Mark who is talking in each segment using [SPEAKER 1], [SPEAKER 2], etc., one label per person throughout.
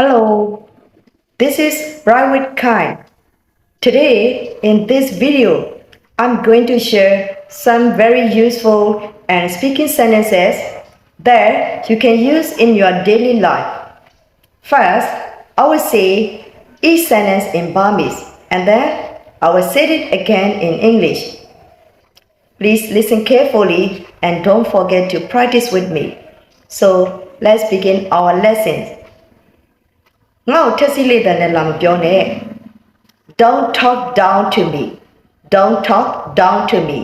[SPEAKER 1] Hello, this is Right Kai. Today, in this video, I'm going to share some very useful and speaking sentences that you can use in your daily life. First, I will say each sentence in Burmese and then I will say it again in English. Please listen carefully and don't forget to practice with me. So, let's begin our lessons. ငါ့ကိုထက်စီလေးတဲ့နဲ့လာမပြောနဲ့ Don't talk down to me Don't talk down to me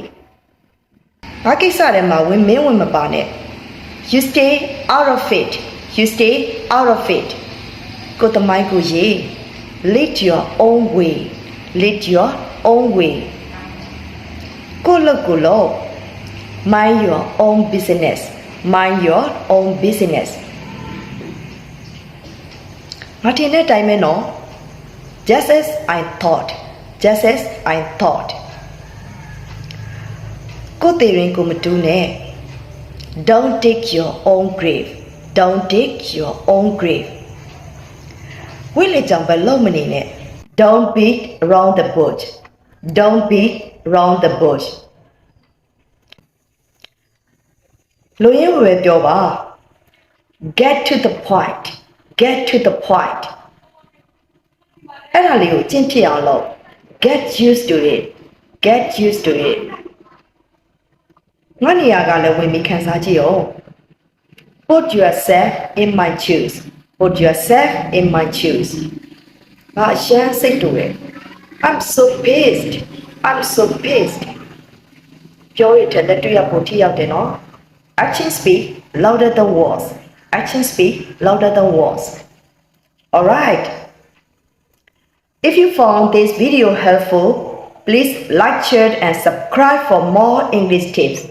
[SPEAKER 1] ဘာကိစ္စထဲမှာဝင်မင်းဝင်မပါနဲ့ You stay out of it You stay out of it ကိုတမိုင်းကိုရေ Lead your own way Lead your own way ကိုလောက်ကိုလောက် Mind your own business Mind your own business ငါထင်တဲ့အတိုင်းပဲနော် just as i thought just as i thought ကိုယ်တည်ရင်ကိုမတူးနဲ့ don't dig your own grave don't dig your own grave ဝိလေကြောင့်ပဲလုံးမနေနဲ့ don't beat around the bush don't beat around the bush လူရင်းဝယ်ပြောပါ get to the point get to the point အဲ့ဒါလေးကိုကျင့်ဖြစ်အောင်လုပ် get used to it get used to it ငါနေရာကလည်းဝင်ပြီးခန်းစားကြည့်အောင် put yourself in my shoes put yourself in my shoes ငါအရှမ်းစိတ်တူတယ် I'm so pissed I'm so pissed ပြောရတဲ့လက်တွေ့ရပိုထိရောက်တယ်နော် action speak louder than words action speak louder than words. Alright. If you found this video helpful please like share and subscribe for more english tips.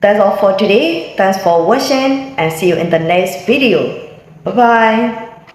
[SPEAKER 1] That's all for today. Thanks for watching and see you in the next video. Bye bye